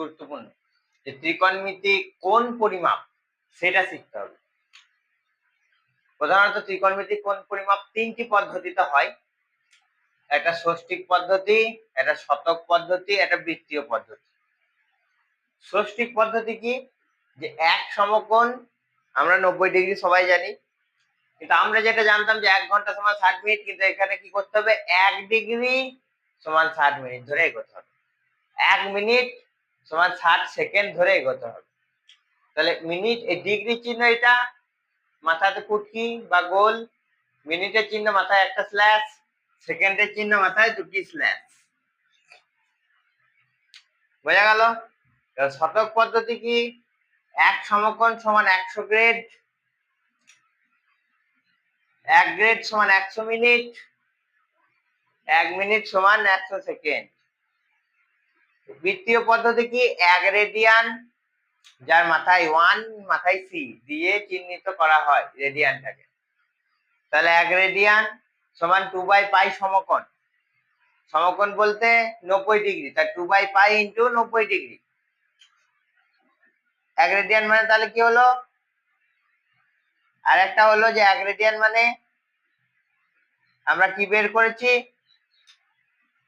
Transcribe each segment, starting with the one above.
গুরুত্বপূর্ণ যে ত্রিকোণমিতি কোন পরিমাপ সেটা শিখতে হবে। প্রধানত ত্রিকোণমিতি কোন পরিমাপ তিনটি পদ্ধতিতে হয়। একটা ষষ্ঠিক পদ্ধতি, একটা শতক পদ্ধতি, একটা বৃত্তীয় পদ্ধতি। ষষ্ঠিক পদ্ধতি কি? যে এক সমকোণ, আমরা নব্বই ডিগ্রি সবাই জানি। কিন্তু আমরা যেটা জানতাম যে এক ঘণ্টা সমান ষাট মিনিট, কিন্তু এখানে কি করতে হবে? এক ডিগ্রি সমান ষাট মিনিট ধরে এগোতে হবে। এক মিনিট সমান ষাট সেকেন্ড ধরে এগোতে হবে। তাহলে মিনিট এই ডিগ্রি চিহ্ন এটা, মাথাতে কুটকি বা গোল মিনিটের চিহ্ন মাথায় একটা স্ল্যাশ সেকেন্ডের চিহ্ন মাথায় দুটি স্ল্যাশ বোঝা গেল? শতক পদ্ধতি কি? এক সমকোণ সমান একশো গ্রেড এক গ্রেড সমান একশো মিনিট এক মিনিট সমান একশো সেকেন্ড বৃত্তীয় পদ্ধতি কি? রেডিয়ান যার মাথায় ওয়ান মাথায় সি দিয়ে চিহ্নিত করা হয় রেডিয়ানটাকে তাহলে এক রেডিয়ান সমান টু বাই পাই সমকোণ। সমকোণ বলতে নব্বই ডিগ্রি তার টু বাই পাই ইন্টু নব্বই ডিগ্রি এক রেডিয়ান মানে তাহলে কি হলো? আর একটা হলো যে এক রেডিয়ান মানে আমরা কি বের করেছি?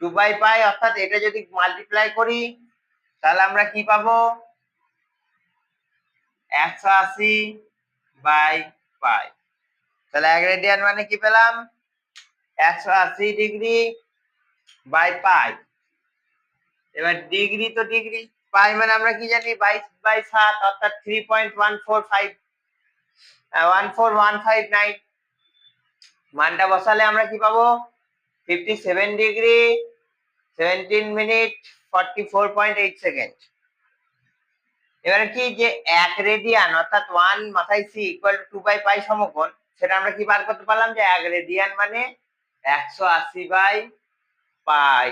টু বাই পাই, অর্থাৎ এটা যদি মাল্টিপ্লাই করি, তাহলে আমরা কি পাবো? একশো আশি বাই পাই। তাহলে এক রেডিয়ান মানে কি পেলাম? একশো আশি ডিগ্রি বাই পাই। এবার ডিগ্রি তো ডিগ্রি, পাই মানে আমরা কি জানি? বাইশ বাই সাত, অর্থাৎ three point one four five one four one five nine মানটা বসালে আমরা কি পাবো? Fifty seven degree seventeen minute forty four point eight second এবারে কি যে এক রেডিয়ান অর্থাৎ ওয়ান মাথায় C equal to by pi সমকোণ, সেটা আমরা কি বার করতে পারলাম যে এক রেডিয়ান মানে একশো আশি বাই পাই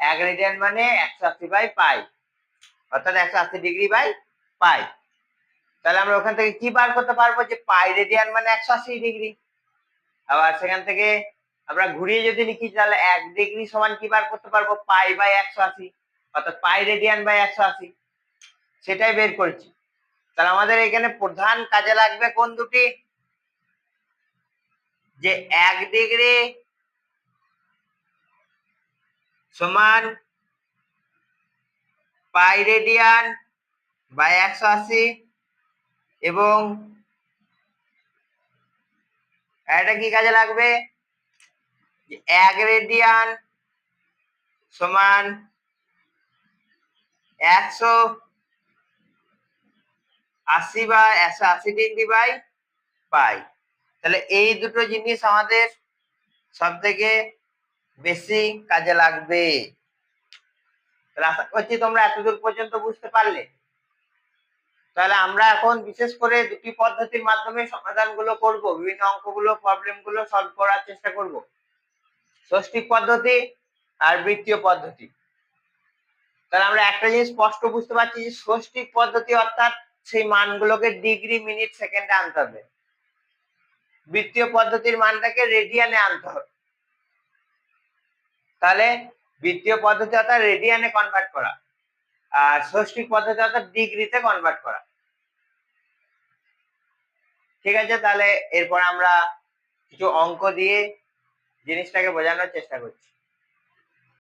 এক রেডিয়ান মানে একশো আশি বাই পাই অর্থাৎ একশো আশি ডিগ্রি বাই পাই তাহলে আমরা ওখান থেকে কি বার করতে পারব যে পাই রেডিয়ান মানে একশো আশি ডিগ্রি আবার সেখান থেকে আমরা ঘুরিয়ে যদি লিখি, তাহলে এক ডিগ্রি সমান কি বার করতে পারব? পাই বাই একশো আশি। অর্থাৎ পাই রেডিয়ান বাই একশো আশি। সেটাই বের করেছি। তাহলে আমাদের এখানে প্রধান কাজে লাগবে কোন দুটি? যে এক ডিগ্রি সমান পাই রেডিয়ান বাই একশো আশি এবং এটা কি কাজে লাগবে? যে এক রেডিয়ান সমান একশো আশি বা একশো আশি ডিগ্রি বাই পাই। তাহলে এই দুটো জিনিস আমাদের সব থেকে বেশি কাজে লাগবে। তাহলে আশা করছি তোমরা এতদূর পর্যন্ত বুঝতে পারলে। তাহলে আমরা এখন বিশেষ করে দুটি পদ্ধতির মাধ্যমে সমাধানগুলো করব, বিভিন্ন অঙ্কগুলো প্রবলেমগুলো সলভ করার চেষ্টা করব। ষষ্ঠিক পদ্ধতি আর বৃত্তীয় পদ্ধতি। তাহলে আমরা একটা জিনিস স্পষ্ট বুঝতে পারছি যে ষষ্ঠিক পদ্ধতি অর্থাৎ সেই মানগুলোকে ডিগ্রি মিনিট সেকেন্ডে আনতে হবে। বৃত্তীয় পদ্ধতির মানটাকে রেডিয়ানে আনতে হবে। তাহলে বৃত্তীয় পদ্ধতি অর্থাৎ রেডিয়ানে কনভার্ট করা আর ষষ্ঠিক পদ্ধতি অর্থাৎ ডিগ্রিতে কনভার্ট করা। ঠিক আছে? তাহলে এরপর আমরা কিছু অঙ্ক দিয়ে জিনিসটাকে বোঝানোর চেষ্টা করছি।